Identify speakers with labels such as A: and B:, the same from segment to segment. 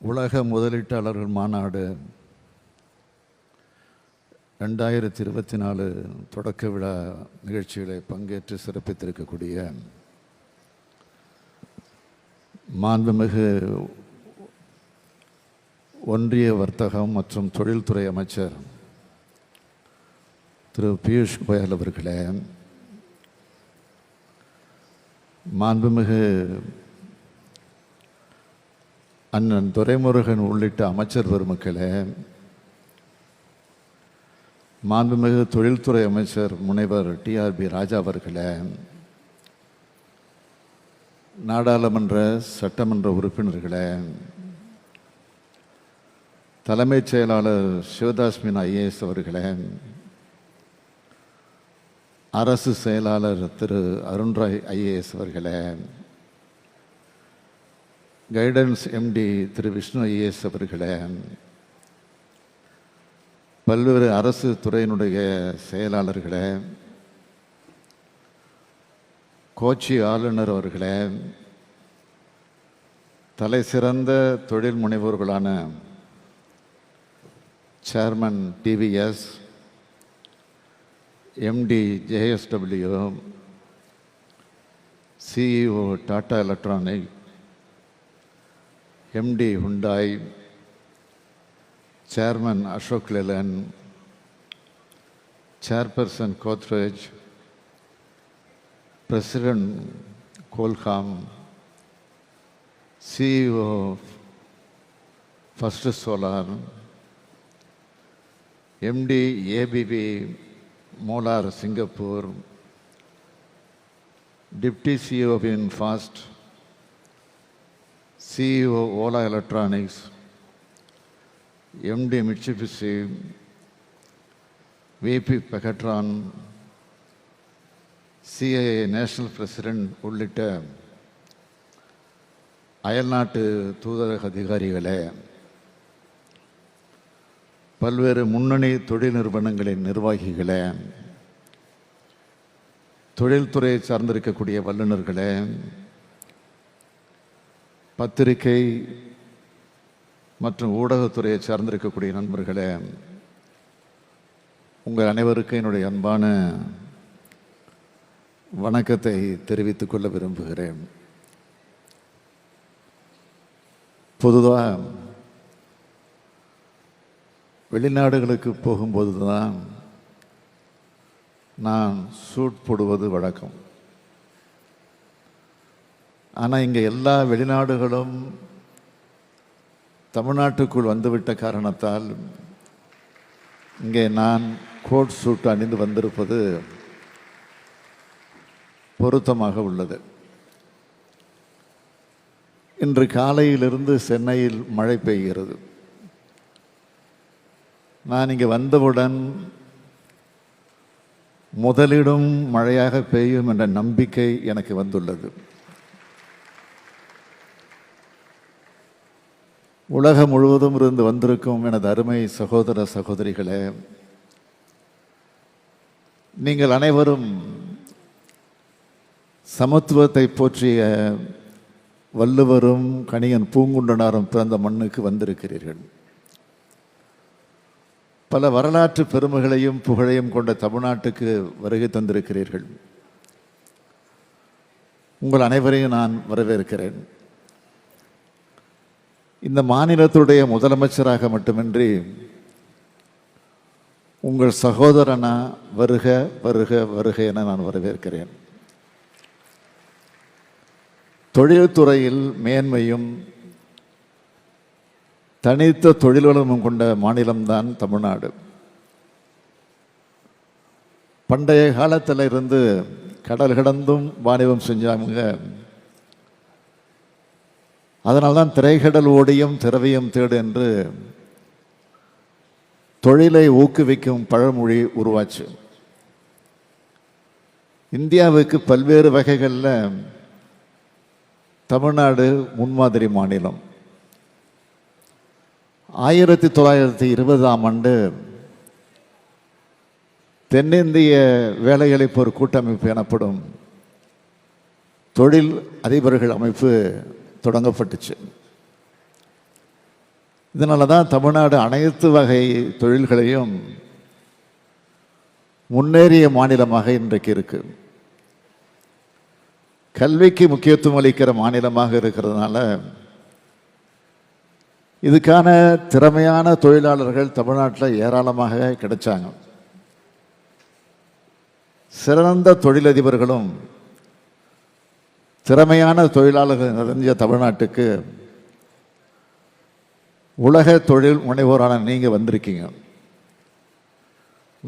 A: உலக முதலீட்டாளர்கள் மாநாடு ரெண்டாயிரத்தி இருபத்தி நாலு தொடக்க விழா நிகழ்ச்சிகளை பங்கேற்று சிறப்பித்திருக்கக்கூடிய மாண்புமிகு ஒன்றிய வர்த்தகம் மற்றும் தொழில்துறை அமைச்சர் திரு பியூஷ் கோயல் அவர்களே மாண்புமிகு அண்ணன் துரைமுருகன் உள்ளிட்ட அமைச்சர் பெருமக்களே மாண்புமிகு தொழில்துறை அமைச்சர் முனைவர் டிஆர்பி ராஜா அவர்களே நாடாளுமன்ற சட்டமன்ற உறுப்பினர்களே தலைமைச் செயலாளர் சிவதாஸ் மீனா ஐஏஎஸ் அவர்களே அரசு செயலாளர் திரு அருண்ராய் ஐஏஎஸ் அவர்களே guidance MD Thiru Vishnu IAS அவர்களே பல்வேறு அரசு துறையினுடைய செயலாளர்களே கோச்சி ஆளுநர் அவர்களே தலை சிறந்த தொழில் முனைவோர்களான chairman TVS MD JSW CEO Tata electronic MD Hyundai chairman Ashok Leyland chairperson Godrej president Qualcomm CEO first solar MD ABB molar Singapore deputy CEO இன் fast CEO Ola electronics MD Mitsubishi VP Pegatron CIA national president உள்ளிட்ட அயல்நாட்டு தூதரக அதிகாரிகளே பல்வேறு முன்னணி தொழில் நிறுவனங்களின் நிர்வாகிகளே தொழில்துறையை சார்ந்திருக்கக்கூடிய வல்லுநர்களே பத்திரிகை மற்றும் ஊடகத்துறையை சார்ந்திருக்கக்கூடிய நண்பர்களே உங்கள் அனைவருக்கும் என்னுடைய அன்பான வணக்கத்தை தெரிவித்துக் கொள்ள விரும்புகிறேன். பொதுவாக வெளிநாடுகளுக்கு போகும்போது தான் நான் சூட் போடுவது வழக்கம். ஆனால் இங்கே எல்லா வெளிநாடுகளும் தமிழ்நாட்டுக்குள் வந்துவிட்ட காரணத்தால் இங்கே நான் கோட் சூட் அணிந்து வந்திருப்பது பொருத்தமாக உள்ளது. இன்று காலையிலிருந்து சென்னையில் மழை பெய்கிறது. நான் இங்கே வந்தவுடன் முதலிடும் மழையாக பெய்யும் என்ற நம்பிக்கை எனக்கு வந்துள்ளது. உலகம் முழுவதும் இருந்து வந்திருக்கும் எனது அருமை சகோதர சகோதரிகளே நீங்கள் அனைவரும் சமத்துவத்தை போற்றிய வள்ளுவரும் கணியன் பூங்குண்டனாரும் பிறந்த மண்ணுக்கு வந்திருக்கிறீர்கள். பல வரலாற்று பெருமைகளையும் புகழையும் கொண்ட தமிழ்நாட்டுக்கு வருகை தந்திருக்கிறீர்கள். உங்கள் அனைவரையும் நான் வரவேற்கிறேன். இந்த மாநிலத்துடைய முதலமைச்சராக மட்டுமின்றி உங்கள் சகோதரனா வருக வருக வருக என நான் வரவேற்கிறேன். தொழில்துறையில் மேன்மையும் தனித்த தொழில் வளமும் கொண்ட மாநிலம்தான் தமிழ்நாடு. பண்டைய காலத்தில் இருந்து கடல் கடந்தும் வாணிபம் செஞ்சாங்க அதனால்தான் திரைகடல் ஓடியும் திரவியம் தேடு என்று தொழிலை ஊக்குவிக்கும் பழமொழி உருவாச்சு. இந்தியாவுக்கு பல்வேறு வகைகளில் தமிழ்நாடு முன்மாதிரி மாநிலம். ஆயிரத்தி தொள்ளாயிரத்தி இருபதாம் ஆண்டு தென்னிந்திய வேலையளிப்போர் கூட்டமைப்பு எனப்படும் தொழில் அதிபர்கள் அமைப்பு தொடங்கப்பட்டுச்சு. இதனால தான் தமிழ்நாடு அனைத்து வகை தொழில்களையும் முன்னேறிய மாநிலமாக இன்றைக்கு இருக்கு. கல்விக்கு முக்கியத்துவம் அளிக்கிற மாநிலமாக இருக்கிறதுனால இதுக்கான திறமையான தொழிலாளர்கள் தமிழ்நாட்டில் ஏராளமாக கிடைச்சாங்க. சிறந்த தொழிலதிபர்களும் திறமையான தொழிலாளர்கள் நிறைஞ்ச தமிழ்நாட்டுக்கு உலக தொழில் முனைவோரான நீங்கள் வந்திருக்கீங்க.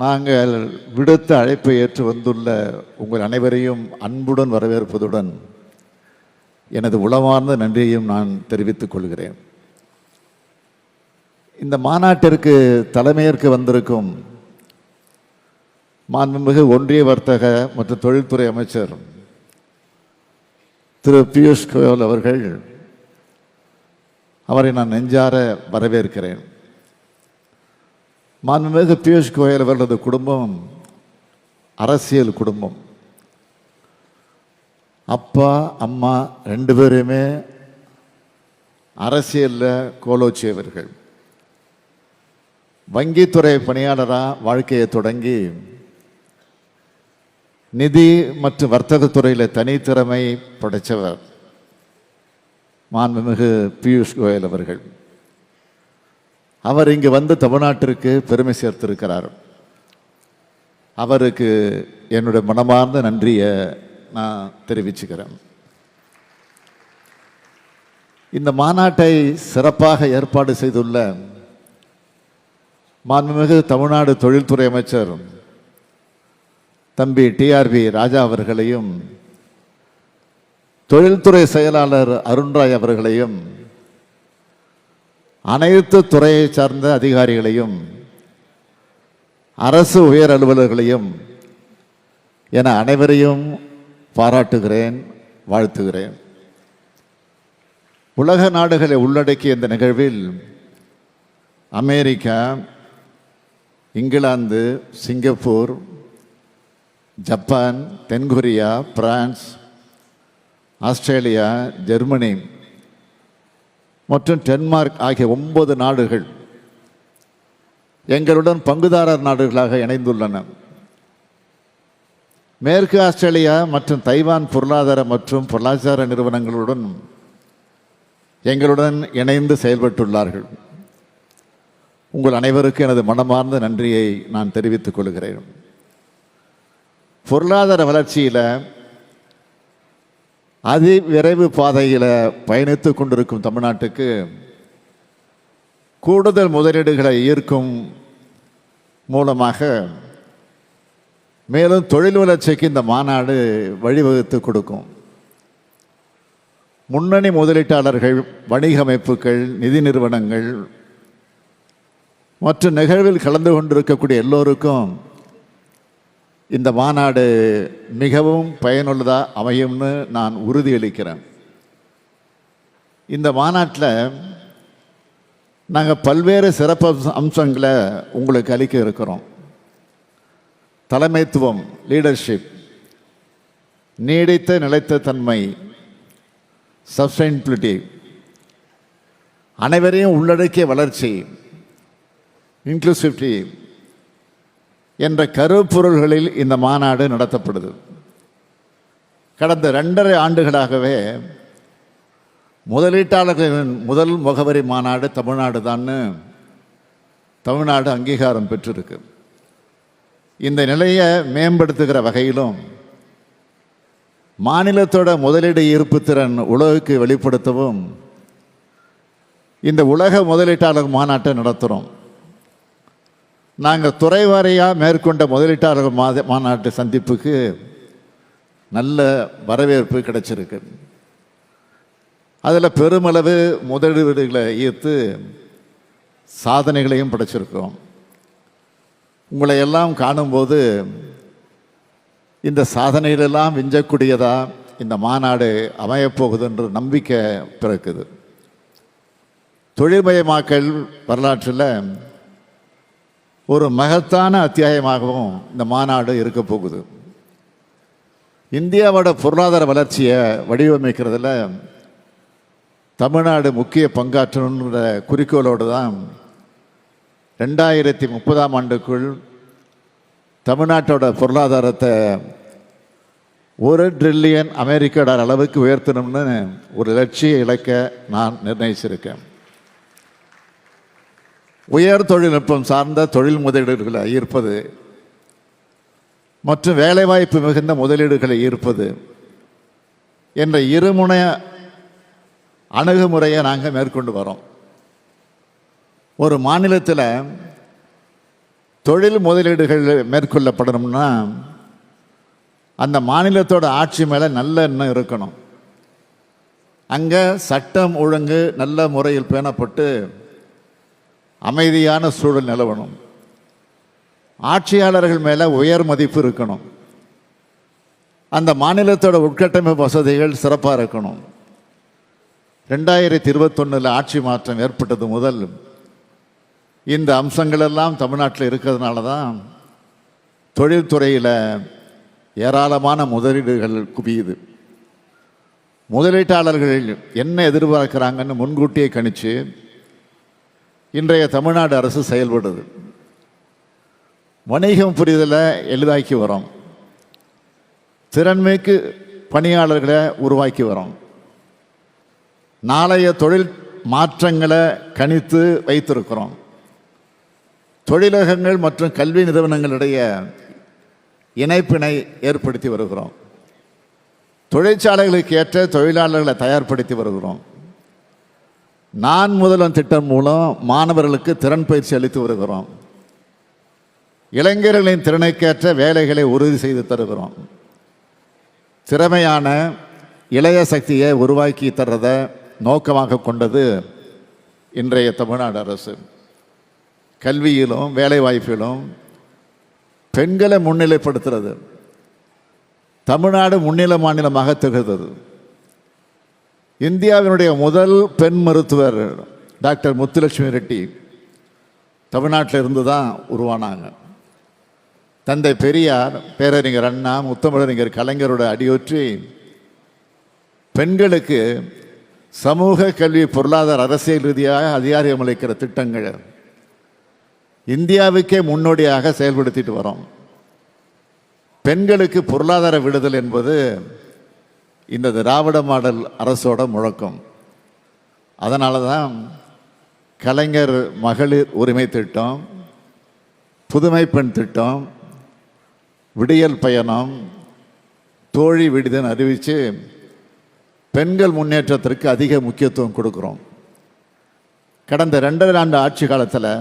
A: நாங்கள் விடுத்த அழைப்பை ஏற்று வந்துள்ள உங்கள் அனைவரையும் அன்புடன் வரவேற்பதுடன் எனது உளமார்ந்த நன்றியையும் நான் தெரிவித்துக் கொள்கிறேன். இந்த மாநாட்டிற்கு தலைமையேற்க வந்திருக்கும் மாண்புமிகு ஒன்றிய வர்த்தக மற்றும் தொழில்துறை அமைச்சர் திரு பியூஷ் கோயல் அவர்கள் அவரை நான் நெஞ்சார வரவேற்கிறேன். மாண்புமிகு பியூஷ் கோயல் அவர்களது குடும்பம் அரசியல் குடும்பம். அப்பா அம்மா ரெண்டு பேருமே அரசியலில் கோலோச்சியவர்கள். வங்கித்துறை பணியாளராக வாழ்க்கையை தொடங்கி நிதி மற்றும் வர்த்தகத்துறையில் தனித்திறமை படைத்தவர் மாண்புமிகு பியூஷ் கோயல் அவர்கள். அவர் இங்கு வந்து தமிழ்நாட்டிற்கு பெருமை சேர்த்திருக்கிறார். அவருக்கு என்னுடைய மனமார்ந்த நன்றியை நான் தெரிவிச்சுக்கிறேன். இந்த மாநாட்டை சிறப்பாக ஏற்பாடு செய்துள்ள மாண்புமிகு தமிழ்நாடு தொழில்துறை அமைச்சர் தம்பி டிஆர்பி ராஜா அவர்களையும் தொழில்துறை செயலாளர் அருண்ராய் அவர்களையும் அனைத்து துறையை சார்ந்த அதிகாரிகளையும் அரசு உயர் அலுவலர்களையும் என அனைவரையும் பாராட்டுகிறேன் வாழ்த்துகிறேன். உலக நாடுகளை உள்ளடக்கிய இந்த நிகழ்வில் அமெரிக்கா இங்கிலாந்து சிங்கப்பூர் ஜப்பான் தென்கொரியா பிரான்ஸ் ஆஸ்திரேலியா ஜெர்மனி மற்றும் டென்மார்க் ஆகிய ஒன்பது நாடுகள் எங்களுடன் பங்குதாரர் நாடுகளாக இணைந்துள்ளன. மேற்கு ஆஸ்திரேலியா மற்றும் தைவான் பொருளாதார மற்றும் பொருளாதார நிறுவனங்களுடன் எங்களுடன் இணைந்து செயல்பட்டுள்ளார்கள். உங்கள் அனைவருக்கும் எனது மனமார்ந்த நன்றியை நான் தெரிவித்துக் கொள்கிறேன். பொருளாதார வளர்ச்சியில் அதி விரைவு பாதையில் பயணித்து கொண்டிருக்கும் தமிழ்நாட்டுக்கு கூடுதல் முதலீடுகளை ஈர்க்கும் மூலமாக மேலும் தொழில் வளர்ச்சிக்கு இந்த மாநாடு வழிவகுத்து கொடுக்கும். முன்னணி முதலீட்டாளர்கள் வணிக அமைப்புகள் நிதி நிறுவனங்கள் மற்ற நிகழ்வில் கலந்து கொண்டிருக்கக்கூடிய எல்லோருக்கும் இந்த மாநாடு மிகவும் பயனுள்ளதாக அமையும்னு நான் உறுதியளிக்கிறேன். இந்த மாநாட்டில் நாங்கள் பல்வேறு சிறப்பு அம்சங்களை உங்களுக்கு அளிக்க இருக்கிறோம். தலைமைத்துவம் லீடர்ஷிப் நீடித்த நிலைத்த தன்மை சஸ்டைனபிலிட்டி அனைவரையும் உள்ளடக்கிய வளர்ச்சி இன்க்ளூசிவிட்டி என்ற கருப்பொருள்களில் இந்த மாநாடு நடத்தப்படுது. கடந்த ரெண்டரை ஆண்டுகளாகவே முதலீட்டாளர்களின் முதல் முகவரி மாநாடு தமிழ்நாடு தான்னு தமிழ்நாடு அங்கீகாரம் பெற்றிருக்கு. இந்த நிலையை மேம்படுத்துகிற வகையிலும் மாநிலத்தோட முதலீடு ஈர்ப்பு திறன் உலகுக்கு வெளிப்படுத்தவும் இந்த உலக முதலீட்டாளர் மாநாட்டை நடத்துகிறோம் நாங்கள் துறை வாரியாக மேற்கொண்ட முதலீட்டாளர் மாத மாநாட்டு சந்திப்புக்கு நல்ல வரவேற்பு கிடைச்சிருக்கு. அதில் பெருமளவு முதலீடுகளை ஈர்த்து சாதனைகளையும் படைச்சிருக்கோம். உங்களை எல்லாம் காணும்போது இந்த சாதனைகளெல்லாம் விஞ்சக்கூடியதா இந்த மாநாடு அமையப்போகுதுன்ற நம்பிக்கை பிறக்குது. தொழில்மயமாக்கல் வரலாற்றில் ஒரு மகத்தான அத்தியாயமாகவும் இந்த மாநாடு இருக்க போகுது. இந்தியாவோட பொருளாதார வளர்ச்சியை வடிவமைக்கிறதுல தமிழ்நாடு முக்கிய பங்காற்றணுன்ற குறிக்கோளோடு தான் ரெண்டாயிரத்தி முப்பதாம் ஆண்டுக்குள் தமிழ்நாட்டோட பொருளாதாரத்தை ஒரு ட்ரில்லியன் அமெரிக்க டாலர் அளவுக்கு உயர்த்தணும்னு ஒரு லட்சிய இலக்கை நான் நிர்ணயிச்சிருக்கேன். உயர் தொழில்நுட்பம் சார்ந்த தொழில் முதலீடுகளை ஈர்ப்பது மற்றும் வேலைவாய்ப்பு மிகுந்த முதலீடுகளை ஈர்ப்பது என்ற இருமுனைய அணுகுமுறையை நாங்கள் மேற்கொண்டு வரோம். ஒரு மாநிலத்தில் தொழில் முதலீடுகள் மேற்கொள்ளப்படணும்னா அந்த மாநிலத்தோட ஆட்சி மேலே நல்ல எண்ணம் இருக்கணும். அங்கே சட்டம் ஒழுங்கு நல்ல முறையில் பேணப்பட்டு அமைதியான சூழல் நிலவணும். ஆட்சியாளர்கள் மேலே உயர் மதிப்பு இருக்கணும். அந்த மாநிலத்தோட உட்கட்டமைப்பு வசதிகள் சிறப்பாக இருக்கணும். ரெண்டாயிரத்தி இருபத்தொன்னில் ஆட்சி மாற்றம் ஏற்பட்டது முதல் இந்த அம்சங்களெல்லாம் தமிழ்நாட்டில் இருக்கிறதுனால தான் தொழில்துறையில் ஏராளமான முதலீடுகள் குவியுது. முதலீட்டாளர்கள் என்ன எதிர்பார்க்குறாங்கன்னு முன்கூட்டியே கணிச்சு இன்றைய தமிழ்நாடு அரசு செயல்படுது. வணிகம் புரிதலை எளிதாக்கி வரோம். திறன்மிக்கு பணியாளர்களை உருவாக்கி வரோம். நாளைய தொழில் மாற்றங்களை கணித்து வைத்திருக்கிறோம். தொழிலகங்கள் மற்றும் கல்வி நிறுவனங்களுடைய இணைப்பினை ஏற்படுத்தி வருகிறோம். தொழிற்சாலைகளுக்கு ஏற்ற தொழிலாளர்களை தயார்படுத்தி வருகிறோம். நான் முதல்வன் திட்டம் மூலம் மாணவர்களுக்கு திறன் பயிற்சி அளித்து வருகிறோம். இளைஞர்களின் திறனைக்கேற்ற வேலைகளை உறுதி செய்து தருகிறோம். திறமையான இளைய சக்தியை உருவாக்கி தர்றதை நோக்கமாக கொண்டது இன்றைய தமிழ்நாடு அரசு. கல்வியிலும் வேலைவாய்ப்பிலும் பெண்களை முன்னிலைப்படுத்துறது. தமிழ்நாடு முன்னிலை மாநிலமாக திகழ்ந்தது. இந்தியாவினுடைய முதல் பெண் மருத்துவர் டாக்டர் முத்துலட்சுமி ரெட்டி தமிழ்நாட்டில் இருந்து தான் உருவானாங்க. தந்தை பெரியார் பேரறிஞர் அண்ணா முத்தமிழறிஞர் கலைஞரோட அடியொற்றி பெண்களுக்கு சமூக கல்வி பொருளாதார அரசியல் ரீதியாக அதிகாரம் அளிக்கிற திட்டங்கள் இந்தியாவுக்கே முன்னோடியாக செயல்படுத்திட்டு வரோம். பெண்களுக்கு பொருளாதார விடுதல் என்பது இந்த திராவிட மாடல் அரசோட முழக்கம். அதனால தான் கலைஞர் மகளிர் உரிமை திட்டம் புதுமை பெண் திட்டம் விடியல் பயணம் தோழி விடுதன் அறிவித்து பெண்கள் முன்னேற்றத்திற்கு அதிக முக்கியத்துவம் கொடுக்குறோம். கடந்த ரெண்டரை ஆண்டு ஆட்சி காலத்தில்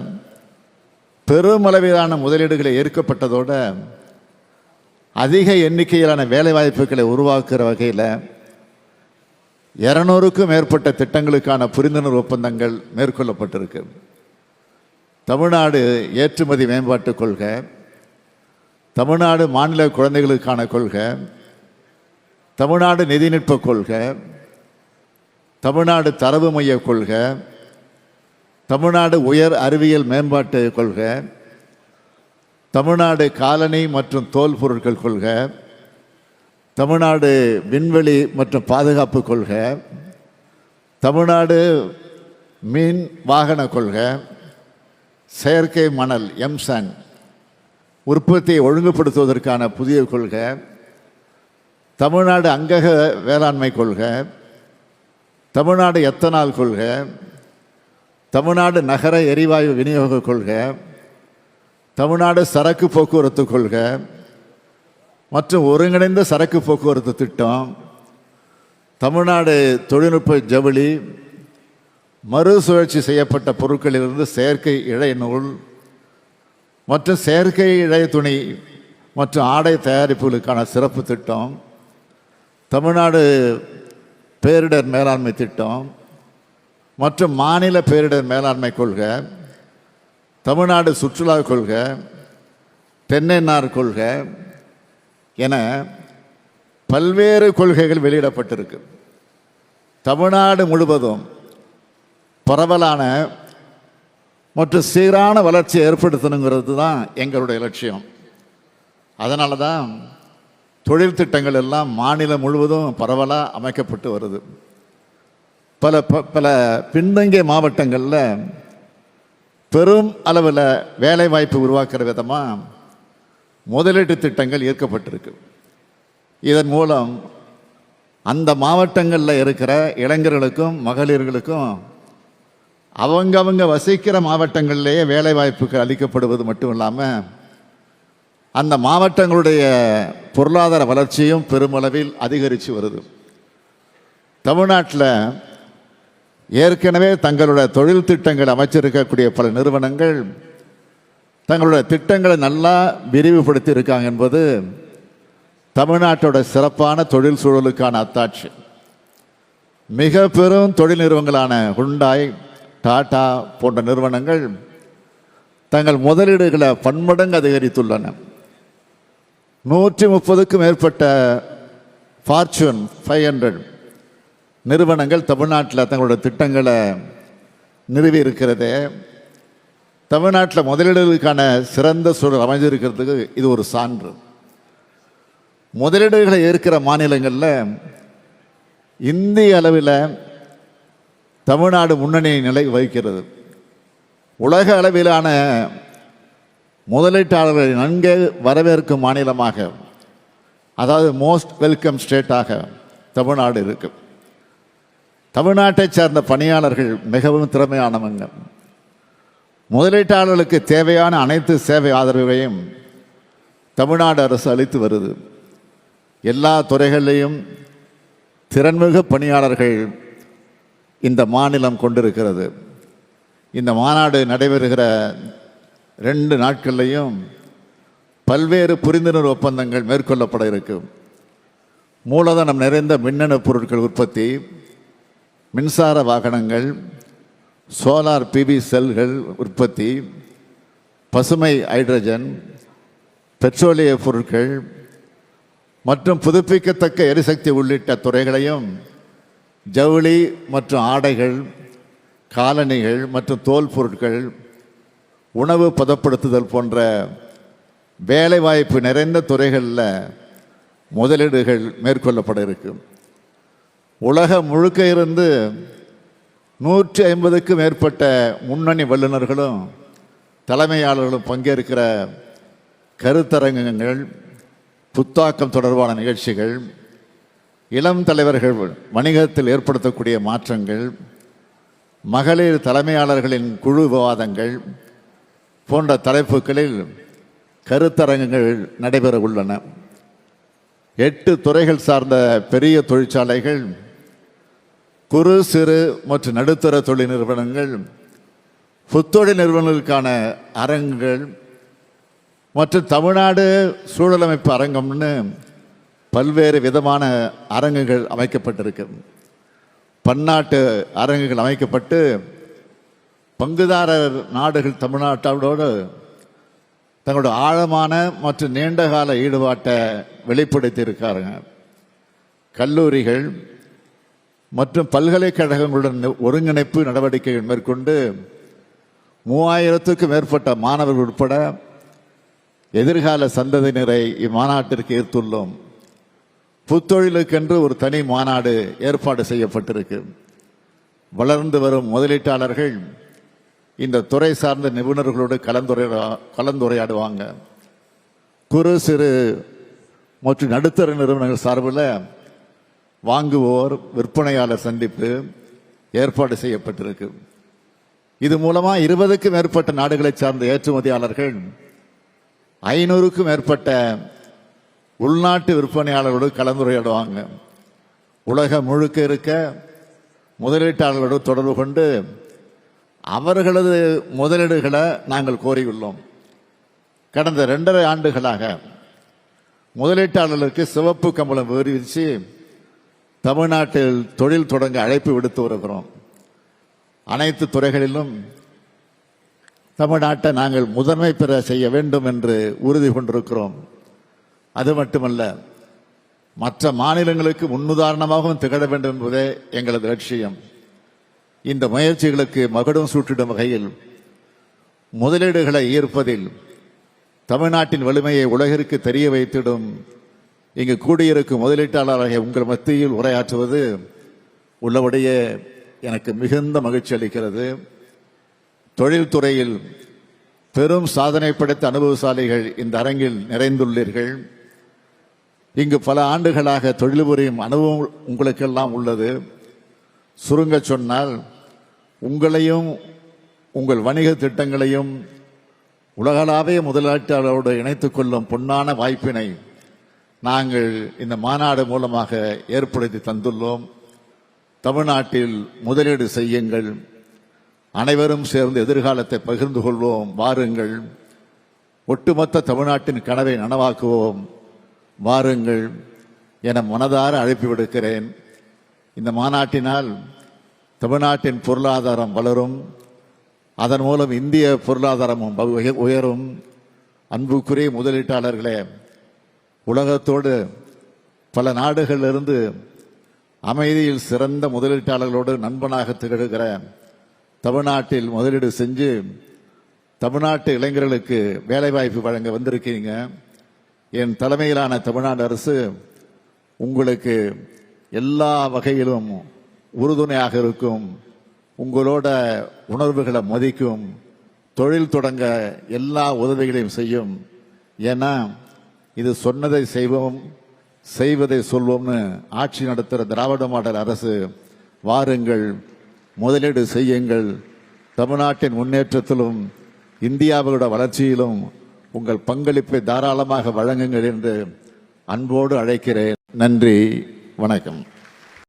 A: பெருமளவிலான முதலீடுகளை ஏற்கப்பட்டதோடு அதிக எண்ணிக்கையிலான வேலைவாய்ப்புகளை உருவாக்குற வகையில் இரநூறுக்கும் மேற்பட்ட திட்டங்களுக்கான புரிந்துணர்வு ஒப்பந்தங்கள் மேற்கொள்ளப்பட்டிருக்கு. தமிழ்நாடு ஏற்றுமதி மேம்பாட்டுக் கொள்கை தமிழ்நாடு மாநில குழந்தைகளுக்கான கொள்கை தமிழ்நாடு நிதிநுட்ப கொள்கை தமிழ்நாடு தரவு மைய கொள்கை தமிழ்நாடு உயர் அறிவியல் மேம்பாட்டு கொள்கை தமிழ்நாடு காலனி மற்றும் தோல் பொருட்கள் கொள்கை. தமிழ்நாடு விண்வெளி மற்றும் பாதுகாப்பு கொள்கை. தமிழ்நாடு மீன் வாகன கொள்கை. செயற்கை மணல் எம்சன் உற்பத்தியை ஒழுங்குபடுத்துவதற்கான புதிய கொள்கை. தமிழ்நாடு அங்கக வேளாண்மை கொள்கை. தமிழ்நாடு எத்தனால் கொள்கை. தமிழ்நாடு நகர எரிவாயு விநியோக கொள்கை. தமிழ்நாடு சரக்கு போக்குவரத்து கொள்கை மற்றும் ஒருங்கிணைந்த சரக்கு போக்குவரத்து திட்டம் தமிழ்நாடு தொழில்நுட்ப ஜவுளி மறுசுழற்சி செய்யப்பட்ட பொருட்களிலிருந்து செயற்கை இழை நூல் மற்றும் செயற்கை இழை துணி மற்றும் ஆடை தயாரிப்புகளுக்கான சிறப்பு திட்டம் தமிழ்நாடு பேரிடர் மேலாண்மை திட்டம் மற்றும் மாநில பேரிடர் மேலாண்மை கொள்கை தமிழ்நாடு சுற்றுலா கொள்கை தென்னைநார் கொள்கை என பல்வேறு கொள்கைகள் வெளியிடப்பட்டிருக்கு. தமிழ்நாடு முழுவதும் பரவலான மற்றும் சீரான வளர்ச்சியை ஏற்படுத்தணுங்கிறது தான் எங்களுடைய லட்சியம். அதனால தான் தொழில் திட்டங்கள் எல்லாம் மாநிலம் முழுவதும் பரவலாக அமைக்கப்பட்டு வருது. பல ப- பல பின்தங்கிய மாவட்டங்களில் பெரும் அளவில் வேலை வாய்ப்பு உருவாக்குற விதமாக முதலீட்டு திட்டங்கள் ஈர்க்கப்பட்டிருக்கு இதன் மூலம் அந்த மாவட்டங்களில் இருக்கிற இளைஞர்களுக்கும் மகளிர்களுக்கும் அவங்கவங்க வசிக்கிற மாவட்டங்களிலேயே வேலை வாய்ப்புகள் அளிக்கப்படுவது மட்டும் இல்லாமல் அந்த மாவட்டங்களுடைய பொருளாதார வளர்ச்சியும் பெருமளவில் அதிகரித்து வருது. தமிழ்நாட்டில் ஏற்கனவே தங்களோட தொழில் திட்டங்கள் அமைச்சிருக்கக்கூடிய பல நிறுவனங்கள் தங்களுடைய திட்டங்களை நல்லா விரிவுபடுத்தி இருக்காங்க என்பது தமிழ்நாட்டோட சிறப்பான தொழில் சூழலுக்கான அத்தாட்சி. மிக பெரும் தொழில் நிறுவனங்களான ஹுண்டாய் டாடா போன்ற நிறுவனங்கள் தங்கள் முதலீடுகளை பன்மடங்கு அதிகரித்துள்ளன. நூற்றி முப்பதுக்கும் மேற்பட்ட ஃபார்ச்சூன் ஃபைவ் ஹண்ட்ரட் நிறுவனங்கள் தமிழ்நாட்டில் தங்களோட திட்டங்களை நிறுவி இருக்கிறது தமிழ்நாட்டில் முதலீடுகளுக்கான சிறந்த சூழல் அமைஞ்சிருக்கிறதுக்கு இது ஒரு சான்று. முதலீடுகளை ஏற்கிற மாநிலங்களில் இந்திய அளவில் தமிழ்நாடு முன்னணி நிலை வகிக்கிறது. உலக அளவிலான முதலீட்டாளர்களை நன்கு வரவேற்கும் மாநிலமாக அதாவது மோஸ்ட் வெல்கம் ஸ்டேட்டாக தமிழ்நாடு இருக்குது தமிழ்நாட்டை சேர்ந்த பணியாளர்கள் மிகவும் திறமையானவங்க. முதலீட்டாளர்களுக்கு தேவையான அனைத்து சேவை ஆதரவையும் தமிழ்நாடு அரசு அளித்து வருது. எல்லா துறைகளிலையும் திறன்மிகு பணியாளர்கள் இந்த மாநிலம் கொண்டிருக்கிறது. இந்த மாநாடு நடைபெறுகிற ரெண்டு நாட்கள்லையும் பல்வேறு புரிந்துணர்வு ஒப்பந்தங்கள் மேற்கொள்ளப்பட இருக்கும் மூலதனம் நிறைந்த மின்னணு பொருட்கள் உற்பத்தி மின்சார வாகனங்கள் சோலார் பிவி செல்கள் உற்பத்தி பசுமை ஹைட்ரஜன் பெட்ரோலிய பொருட்கள் மற்றும் புதுப்பிக்கத்தக்க எரிசக்தி உள்ளிட்ட துறைகளையும் ஜவுளி மற்றும் ஆடைகள் காலணிகள் மற்றும் தோல் பொருட்கள் உணவு பதப்படுத்துதல் போன்ற வேலைவாய்ப்பு நிறைந்த துறைகளில் முதலீடுகள் மேற்கொள்ளப்பட இருக்கும் உலகம் முழுக்க இருந்து நூற்றி ஐம்பதுக்கும் மேற்பட்ட முன்னணி வல்லுநர்களும் தலைமையாளர்களும் பங்கேற்கிற கருத்தரங்கங்கள் புத்தாக்கம் தொடர்பான நிகழ்ச்சிகள் இளம் தலைவர்கள் வணிகத்தில் ஏற்படுத்தக்கூடிய மாற்றங்கள் மகளிர் தலைமையாளர்களின் குழு விவாதங்கள் போன்ற தலைப்புகளில் கருத்தரங்கங்கள் நடைபெற உள்ளன. எட்டு துறைகள் சார்ந்த பெரிய தொழிற்சாலைகள் குறு சிறு மற்றும் நடுத்தர தொழில் நிறுவனங்கள் புத்தொழில் நிறுவனங்களுக்கான அரங்குகள் மற்றும் தமிழ்நாடு சூழலமைப்பு அரங்கம்னு பல்வேறு விதமான அரங்குகள் அமைக்கப்பட்டிருக்கு. பன்னாட்டு அரங்குகள் அமைக்கப்பட்டு பங்குதாரர் நாடுகள் தமிழ்நாட்டோடு தங்களோட ஆழமான மற்றும் நீண்டகால ஈடுபாட்டை வெளிப்படுத்தி இருக்காருங்க கல்லூரிகள் மற்றும் பல்கலைக்கழகங்களுடன் ஒருங்கிணைப்பு நடவடிக்கைகள் மேற்கொண்டு மூவாயிரத்துக்கும் மேற்பட்ட மாணவர்கள் உட்பட எதிர்கால சந்ததியினரை இம்மாநாட்டிற்கு ஈர்த்துள்ளோம். புத்தொழிலுக்கென்று ஒரு தனி மாநாடு ஏற்பாடு செய்யப்பட்டிருக்கு. வளர்ந்து வரும் முதலீட்டாளர்கள் இந்த துறை சார்ந்த நிபுணர்களோடு கலந்துரையா கலந்துரையாடுவாங்க. குறு சிறு மற்றும் நடுத்தர நிறுவனங்கள் சார்பில் வாங்குவோர் விற்பனையாளர் சந்திப்பு ஏற்பாடு செய்யப்பட்டிருக்கு. இது மூலமா இருபதுக்கும் மேற்பட்ட நாடுகளை சார்ந்த ஏற்றுமதியாளர்கள் ஐநூறுக்கும் மேற்பட்ட உள்நாட்டு விற்பனையாளர்களோடு கலந்துரையாடுவாங்க. உலகம் முழுக்க இருக்க முதலீட்டாளர்களோடு தொடர்பு கொண்டு அவர்களது முதலீடுகளை நாங்கள் கோரியுள்ளோம். கடந்த ரெண்டரை ஆண்டுகளாக முதலீட்டாளர்களுக்கு சிவப்பு கம்பளம் விரிவிச்சு தமிழ்நாட்டில் தொழில் தொடங்க அழைப்பு விடுத்து வருகிறோம். அனைத்து துறைகளிலும் தமிழ்நாட்டை நாங்கள் முதன்மை பெற செய்ய வேண்டும் என்று உறுதி கொண்டிருக்கிறோம். அது மட்டுமல்ல மற்ற மாநிலங்களுக்கு முன்னுதாரணமாகவும் திகழ வேண்டும் என்பதே எங்களது லட்சியம். இந்த முயற்சிகளுக்கு மகுடம் சூட்டிடும் வகையில் முதலீடுகளை ஈர்ப்பதில் தமிழ்நாட்டின் வலிமையை உலகிற்கு தெரிய வைத்திடும் இங்கு கூடியிருக்கும் முதலீட்டாளராக உங்கள் மத்தியில் உரையாற்றுவது உள்ளபடியே எனக்கு மிகுந்த மகிழ்ச்சி அளிக்கிறது. தொழில்துறையில் பெரும் சாதனை படைத்த அனுபவசாலிகள் இந்த அரங்கில் நிறைந்துள்ளீர்கள். இங்கு பல ஆண்டுகளாக தொழில் புரியும் அனுபவம் உங்களுக்கெல்லாம் உள்ளது. சுருங்க சொன்னால் உங்களையும் உங்கள் வணிக திட்டங்களையும் உலகளாவிய முதலீட்டாளரோடு இணைத்துக் கொள்ளும் பொன்னான வாய்ப்பினை நாங்கள் இந்த மாநாடு மூலமாக ஏற்படுத்தி தந்துள்ளோம். தமிழ்நாட்டில் முதலீடு செய்யுங்கள். அனைவரும் சேர்ந்து எதிர்காலத்தை பகிர்ந்து கொள்வோம் வாருங்கள். ஒட்டுமொத்த தமிழ்நாட்டின் கனவை நனவாக்குவோம் வாருங்கள் என மனதார அழைப்பு விடுக்கிறேன். இந்த மாநாட்டினால் தமிழ்நாட்டின் பொருளாதாரம் வளரும். அதன் மூலம் இந்திய பொருளாதாரமும் உய- உயரும். அன்புக்குரிய முதலீட்டாளர்களே உலகத்தோடு பல நாடுகளிலிருந்து அமைதியில் சிறந்த முதலீட்டாளர்களோடு நண்பனாக திகழ்கிற தமிழ்நாட்டில் முதலீடு செஞ்சு தமிழ்நாட்டு இளைஞர்களுக்கு வேலைவாய்ப்பு வழங்க வந்திருக்கீங்க. என் தலைமையிலான தமிழ்நாடு அரசு உங்களுக்கு எல்லா வகையிலும் உறுதுணையாக இருக்கும். உங்களோட உணர்வுகளை மதிக்கும். தொழில் தொடங்க எல்லா உதவிகளையும் செய்யும். ஏன்னா இது சொன்னதை செய்வோம் செய்வதை சொல்வோம்னு ஆட்சி நடத்துகிற திராவிட மாடல் அரசு வாருங்கள் முதலீடு செய்யுங்கள். தமிழ்நாட்டின் முன்னேற்றத்திலும் இந்தியாவோட வளர்ச்சியிலும் உங்கள் பங்களிப்பை தாராளமாக வழங்குங்கள் என்று அன்போடு அழைக்கிறேன். நன்றி வணக்கம்.